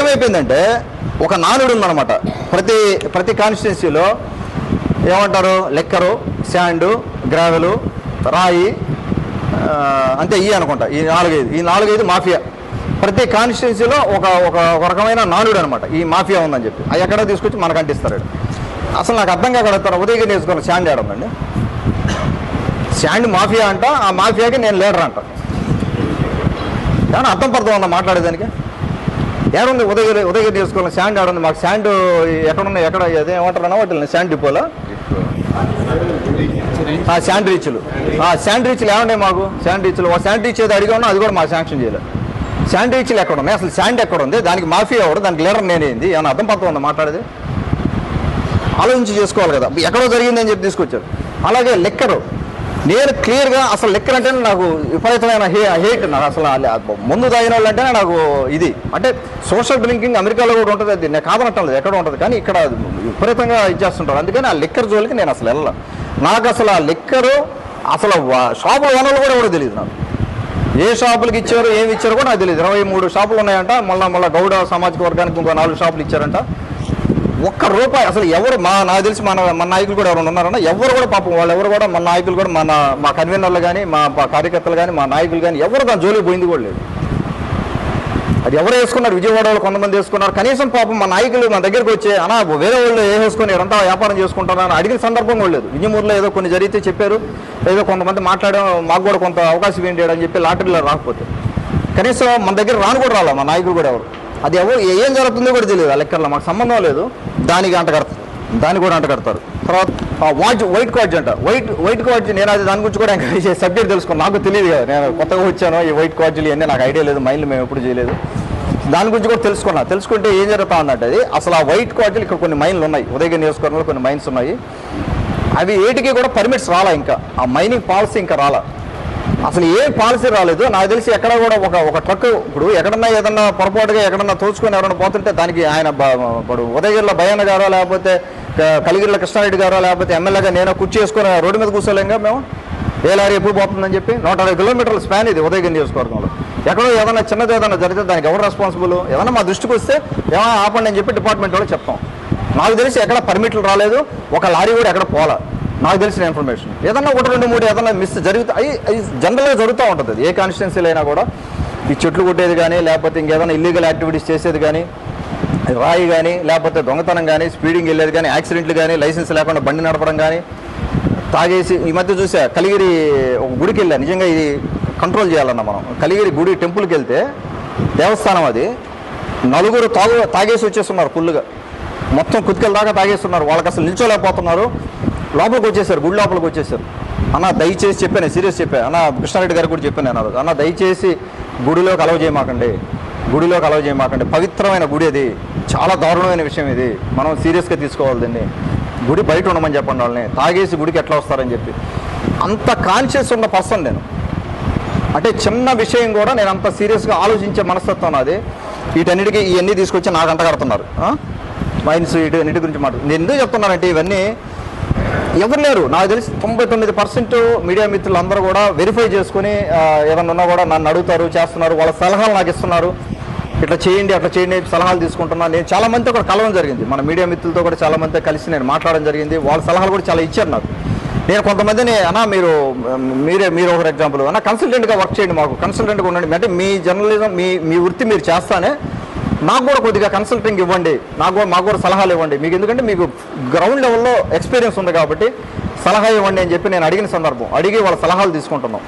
ఏమైపోయిందంటే ఒక నానుడు ఉందన్నమాట. ప్రతి ప్రతి కాన్స్టిట్యున్సీలో ఏమంటారు? లెక్కరు శాండు గ్రావెలు రాయి అంతే ఈ అనుకుంటా. ఈ నాలుగైదు ఈ నాలుగైదు మాఫియా. ప్రతి కాన్స్టిట్యున్సీలో ఒక ఒక రకమైన నానుడు అనమాట ఈ మాఫియా ఉందని చెప్పి. అవి ఎక్కడ తీసుకొచ్చి మనకు అంటిస్తారు అసలు నాకు అర్థం కాక ఉదయగిరి నేర్చుకున్న శాండ్ ఆడమండి శాండ్ మాఫియా అంట ఆ మాఫియాకి నేను లీడర్ అంట. అర్థం పర్థం ఉందా మాట్లాడేదానికి? ఏడుంది? ఉదయగిరి ఉదయగిరి తీసుకోవాలి శాండ్ ఆడుంది మాకు శాండ్ ఎక్కడున్నాయి? ఎక్కడ? అదే ఏమంటారు వాటిని శాండ్ డిపోలో? ఆ శాండ్ రీచ్లు. ఆ శాండ్ రీచ్లు ఏమున్నాయి మాకు? శాండ్ రీచ్లు. శాండ్ రీచ్ ఏదో అడిగా ఉన్నా అది కూడా మాకు శాంక్షన్ చేయలేదు శాండ్ రీచ్లు ఎక్కడ ఉన్నాయి అసలు శాండ్ ఎక్కడ ఉంది దానికి మాఫీ ఎవరు? దానికి లీడర్ నేనేంది? ఏమన్నా అర్థం పడుతుంది ఉందా మాట్లాడేది? ఆలోచించి చేసుకోవాలి కదా. ఎక్కడో జరిగిందని చెప్పి తీసుకొచ్చారు. అలాగే లెక్కరు. నేను క్లియర్గా అసలు లెక్కర్ నాకు విపరీతమైన హే హేట్ నాకు అసలు ముందు తాగిన వాళ్ళు అంటేనే నాకు ఇది. అంటే సోషల్ డ్రింకింగ్ అమెరికాలో కూడా ఉంటుంది అది. నేను కాదనటం లేదు ఎక్కడ ఉంటుంది. కానీ ఇక్కడ విపరీతంగా ఇచ్చేస్తుంటారు అందుకని ఆ లెక్కర్ జోలికి నేను అసలు వెళ్ళను. నాకు అసలు ఆ లెక్కరు అసలు షాపులు షాపుల వనరులు కూడా కూడా తెలియదు నాకు. ఏ షాపులకి ఇచ్చారు ఏమి ఇచ్చారో కూడా నాకు తెలియదు. ఇరవై మూడు షాపులు ఉన్నాయంట. మళ్ళీ మళ్ళీ గౌడ సామాజిక వర్గానికి ఇంకో నాలుగు షాపులు ఇచ్చారంట. ఒక్క రూపాయి అసలు ఎవరు మా నాకు తెలిసి మన మన నాయకులు కూడా ఎవరైనా ఉన్నారన్నా ఎవరు కూడా పాపం వాళ్ళు ఎవరు కూడా మన నాయకులు కూడా మన మా కన్వీనర్లు కానీ మా కార్యకర్తలు కానీ మా నాయకులు కానీ ఎవరు దాని జోలికి పోయింది కూడా లేదు. అది ఎవరు వేసుకున్నారు? విజయవాడ వాళ్ళు కొంతమంది వేసుకున్నారు. కనీసం పాపం మా నాయకులు మా దగ్గరికి వచ్చే అనా వేరే వాళ్ళు ఏ వేసుకొని ఇదంతా వ్యాపారం చేసుకుంటారని అని అడిగిన సందర్భం కూడా లేదు. విజయమూరులో ఏదో కొన్ని జరిగితే చెప్పారు. ఏదో కొంతమంది మాట్లాడడం మాకు కూడా కొంత అవకాశం ఏంటి అని చెప్పి లాటరీలో రాకపోతే. కనీసం మన దగ్గర రాను కూడా రాలా మా నాయకులు కూడా ఎవరు? అది ఎవరు ఏం జరుగుతుందో కూడా తెలియదు. ఆ లెక్కర్లో మాకు సంబంధం లేదు. దానికి అంట కడతారు. దాన్ని కూడా అంట కడతారు. తర్వాత వాచ్ వైట్ క్వాడ్జ్ అంట. వైట్ వైట్ క్వాడ్జ్ నేను అది దాని గురించి కూడా ఇంకా సబ్జెక్ట్ తెలుసుకున్నాను నాకు తెలియదు కదా. నేను కొత్తగా వచ్చాను. ఈ వైట్ కార్డ్స్ ఇవన్నీ నాకు ఐడియా లేదు. మైండ్ మేము ఎప్పుడు చేయలేదు. దాని గురించి కూడా తెలుసుకున్నా. తెలుసుకుంటే ఏం జరుగుతా ఉందంటే అది అసలు ఆ వైట్ కార్డ్లు ఇక్కడ కొన్ని మైన్లు ఉన్నాయి. ఉదయగిరి నియోజకవర్గంలో కొన్ని మైన్స్ ఉన్నాయి. అవి ఏటికి కూడా పర్మిట్స్ రాలా ఇంకా. ఆ మైనింగ్ పాలసీ ఇంకా రాలా. అసలు ఏ పాలసీ రాలేదు. నాకు తెలిసి ఎక్కడ కూడా ఒక ఒక ట్రక్ ఇప్పుడు ఎక్కడన్నా ఏదన్నా పొరపాటుగా ఎక్కడన్నా తోచుకొని ఎవరైనా పోతుంటే దానికి ఆయన ఇప్పుడు ఉదయగిరిలో భయాన గారో లేకపోతే కలిగిరిలో కృష్ణారెడ్డి గారో లేకపోతే ఎమ్మెల్యేగా నేను కుర్చీ చేసుకుని రోడ్డు మీద కూర్చోలేంగా మేము? ఏ లారీ ఎప్పుడు పోతుందని చెప్పి నూట అరవై కిలోమీటర్ల స్పాన్ ఇది ఉదయగిరి నియోజకవర్గంలో. ఎక్కడో ఏదైనా చిన్నది ఏదైనా జరిగితే దానికి ఎవరు రెస్పాన్సిబుల్ ఏదైనా మా దృష్టికి వస్తే ఏమైనా ఆపండి అని చెప్పి డిపార్ట్మెంట్ వాళ్ళు చెప్తాం. నాకు తెలిసి ఎక్కడ పర్మిట్లు రాలేదు. ఒక లారీ కూడా ఎక్కడ పోలా. నాకు తెలిసిన ఇన్ఫర్మేషన్ ఏదన్నా ఒకటి రెండు మూడు ఏదన్నా మిస్ జరుగుతా అవి అవి జనరల్గా జరుగుతూ ఉంటుంది. అది ఏ కాన్స్టిట్యున్సీలో అయినా కూడా ఈ చెట్లు కొట్టేది కానీ లేకపోతే ఇంకేదైనా ఇల్లీగల్ యాక్టివిటీస్ చేసేది కానీ రాయి కానీ లేకపోతే దొంగతనం కానీ స్పీడింగ్ వెళ్ళేది కానీ యాక్సిడెంట్లు కానీ లైసెన్స్ లేకుండా బండి నడపడం కానీ తాగేసి ఈ మధ్య చూసా కలిగిరి ఒక గుడికి వెళ్ళా. నిజంగా ఇది కంట్రోల్ చేయాలన్న మనం. కలిగిరి గుడి టెంపుల్కి వెళ్తే దేవస్థానం అది. నలుగురు తాగు తాగేసి వచ్చేస్తున్నారు ఫుల్గా మొత్తం కుతికెళ్ళ దాకా తాగేస్తున్నారు. వాళ్ళకి అసలు నిల్చోలేకపోతున్నారు. లోపలికి వచ్చేసారు గుడి లోపలికి వచ్చేసారు. అన్న దయచేసి చెప్పాను సీరియస్ చెప్పాను. అన్న కృష్ణారెడ్డి గారు కూడా చెప్పాను నేను అన్న దయచేసి గుడిలోకి అలవ చేయమాకండి. గుడిలోకి అలవ చేయమాకండి. పవిత్రమైన గుడి అది. చాలా దారుణమైన విషయం ఇది. మనం సీరియస్గా తీసుకోవాలి దీన్ని. గుడి బయట ఉండమని చెప్పండి వాళ్ళని. తాగేసి గుడికి ఎట్లా వస్తారని చెప్పి. అంత కాన్షియస్ ఉన్న పర్సన్ నేను. అంటే చిన్న విషయం కూడా నేను అంత సీరియస్గా ఆలోచించే మనస్తత్వం నాది. వీటన్నిటికీ ఇవన్నీ తీసుకొచ్చి నాకు అంట కడుతున్నారు మైన్స్ వీటన్నిటి గురించి మాట నేను ఎందుకు చెప్తున్నానంటే ఇవన్నీ ఎవరు లేరు? నాకు తెలిసి తొంభై తొమ్మిది పర్సెంట్ మీడియా మిత్రులు అందరూ కూడా వెరిఫై చేసుకుని ఏదన్నా ఉన్నా కూడా నన్ను అడుగుతారు చేస్తున్నారు వాళ్ళ సలహాలు నాకు ఇస్తున్నారు. ఇట్లా చేయండి అట్లా చేయండి సలహాలు తీసుకుంటున్నాను నేను చాలా మందితో కూడా కలవడం జరిగింది. మన మీడియా మిత్రులతో కూడా చాలా మంది కలిసి నేను మాట్లాడడం జరిగింది. వాళ్ళ సలహాలు కూడా చాలా ఇచ్చారు నాకు. నేను కొంతమందిని అన్నా మీరు మీరే మీరు ఒక ఎగ్జాంపుల్ అన్న కన్సల్టెంట్గా వర్క్ చేయండి మాకు. కన్సల్టెంట్గా ఉండండి. అంటే మీ జర్నలిజం మీ మీ వృత్తి మీరు చేస్తానే నాకు కూడా కొద్దిగా కన్సల్టింగ్ ఇవ్వండి. నాకు కూడా మాకు కూడా సలహాలు ఇవ్వండి. మీకు ఎందుకంటే మీకు గ్రౌండ్ లెవెల్లో ఎక్స్పీరియన్స్ ఉంది కాబట్టి సలహా ఇవ్వండి అని చెప్పి నేను అడిగిన సందర్భం. అడిగి వాళ్ళ సలహాలు తీసుకుంటున్నాం.